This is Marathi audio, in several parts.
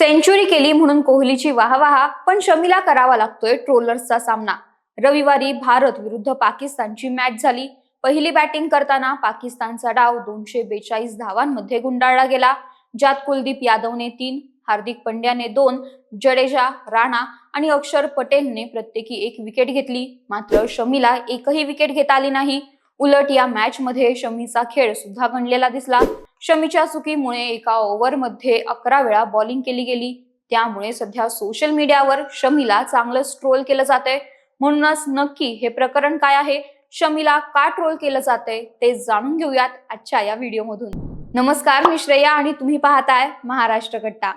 सेंचुरी केली म्हणून कोहलीची वाहवाहा पण शमीला करावा लागतोय ट्रोलर्सचा सामना. रविवारी भारत विरुद्ध पाकिस्तानची मॅच झाली. पहिली बॅटिंग करताना पाकिस्तानचा डाव दोनशे बेचाळीस धावांमध्ये गुंडाळला गेला. ज्यात कुलदीप यादवने तीन हार्दिक पंड्याने दोन जडेजा राणा आणि अक्षर पटेलने प्रत्येकी एक विकेट घेतली. मात्र शमीला एकही विकेट घेता आली नाही. उलट या मॅच मध्ये शमीचा खेळ सुद्धा गणलेला दिसला. शमीच्या चुकीमुळे एका ओव्हरमध्ये अकरा वेळा बॉलिंग केली गेली. त्यामुळे सध्या सोशल मीडियावर शमीला चांगलं ट्रोल केलं जातंय. म्हणूनच नक्की हे प्रकरण काय आहे? शमीला का ट्रोल केलं जातंय? ते जाणून घेऊयात आजच्या या व्हिडिओमधून. नमस्कार मी श्रेया आणि तुम्ही पाहताय महाराष्ट्र कट्टा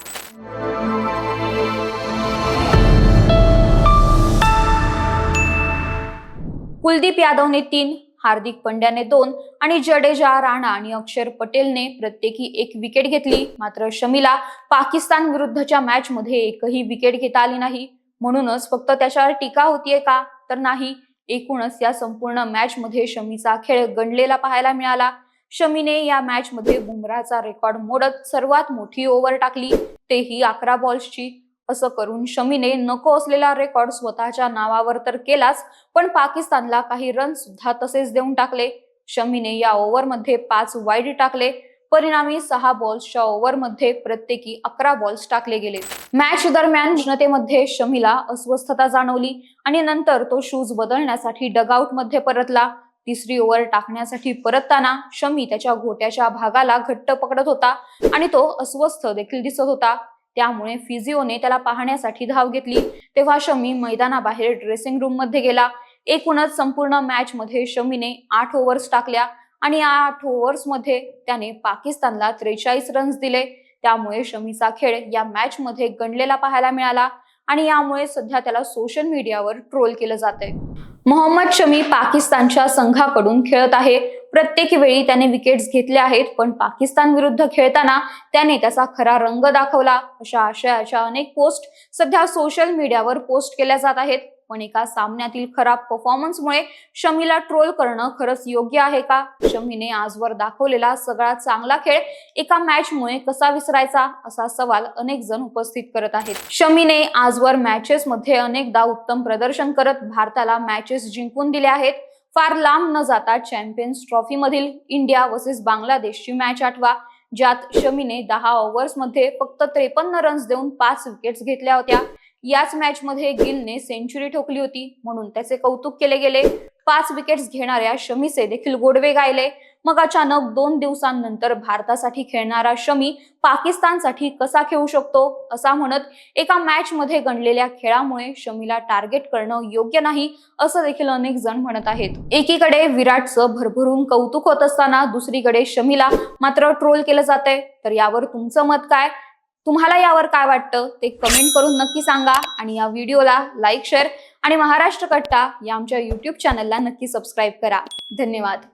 कुलदीप यादवने तीन हार्दिक पंड्याने दोन आणि जडेजा राणा आणि अक्षर पटेलने प्रत्येकी एक विकेट घेतली. मात्र शमीला पाकिस्तान विरुद्धच्या मॅच मध्ये एकही विकेट घेता आली नाही. म्हणूनच फक्त त्याच्यावर टीका होतीये का? तर नाही. एकूणच या संपूर्ण मॅच मध्ये शमीचा खेळ गणलेला पाहायला मिळाला. शमीने या मॅच मध्ये बुमराचा रेकॉर्ड मोडत सर्वात मोठी ओव्हर टाकली. तेही अकरा बॉल्सची असं करून शमीने नको असलेला रेकॉर्ड स्वतःच्या नावावर तर केलाच पण पाकिस्तानला काही रन सुद्धा तसेच देऊन टाकले. शमीने या ओव्हरमध्ये पाच वाईड टाकले. परिणामी सहा बॉल्सच्या ओव्हरमध्ये प्रत्येकी अकरा बॉल्स टाकले गेले. मॅच दरम्यान जनतेमध्ये शमीला अस्वस्थता जाणवली आणि नंतर तो शूज बदलण्यासाठी डगआउटमध्ये परतला. तिसरी ओव्हर टाकण्यासाठी परतताना शमी त्याच्या घोट्याच्या भागाला घट्ट पकडत होता आणि तो अस्वस्थ देखील दिसत होता. त्यामुळे फिजिओने त्याला पाहण्यासाठी धाव घेतली. तेव्हा शमी मैदानाबाहेर ड्रेसिंग रूममध्ये गेला. एकूणच संपूर्ण मॅच मध्ये शमीने आठ ओव्हर्स टाकल्या आणि या आठ ओव्हर्समध्ये त्याने पाकिस्तानला त्रेचाळीस रन्स दिले. त्यामुळे शमीचा खेळ या मॅच मध्ये गणलेला पाहायला मिळाला आणि यामुळे सध्या त्याला सोशल मीडियावर ट्रोल केलं जाते मोहम्मद शमी पाकिस्तानच्या संघाकडून खेळत आहे. प्रत्येक वेळी त्याने विकेट्स घेतले आहेत पण पाकिस्तान विरुद्ध खेळताना त्याने त्याचा खरा रंग दाखवला. अशा आशयाच्या अनेक पोस्ट सध्या सोशल मीडियावर पोस्ट केल्या जात आहेत. पण एका सामन्यातील खराब परफॉर्मन्समुळे शमीला ट्रोल करणं खरंच योग्य आहे का? शमीने आजवर दाखवलेला सगळा चांगला खेळ एका मॅचमुळे कसा विसरायचा असा सवाल अनेक जण उपस्थित करत आहेत. शमीने आजवर मॅचेसमध्ये अनेकदा उत्तम प्रदर्शन करत भारताला मॅचेस जिंकून दिल्या आहेत. फार लांब न जाता चॅम्पियन्स ट्रॉफी मधील इंडिया वर्सेस बांगलादेशची मॅच आठवा ज्यात शमीने दहा ओव्हर्समध्ये फक्त त्रेपन्न रन्स देऊन पाच विकेट्स घेतल्या होत्या. याच मॅच मध्ये गिलने सेंचुरी ठोकली होती म्हणून त्याचे कौतुक केले गेले. पाच विकेट्स घेणाऱ्या शमीचे देखील गोडवे गायले. मग अचानक दोन दिवसांनंतर भारतासाठी खेळणारा शमी पाकिस्तानसाठी कसा खेळू शकतो असा म्हणत एका मॅच मध्ये गणलेल्या खेळामुळे शमीला टार्गेट करणं योग्य नाही असं देखील अनेक जण म्हणत आहेत. एकीकडे विराटचं भरभरून कौतुक होत असताना दुसरीकडे शमीला मात्र ट्रोल केलं जातंय. तर यावर तुमचं मत काय? तुम्हाला यावर काय वाटतं? ते कमेंट करून नक्की सांगा आणि या व्हिडिओला लाईक शेअर आणि महाराष्ट्र कट्टा या आमच्या युट्यूब चॅनलला नक्की सबस्क्राईब करा. धन्यवाद.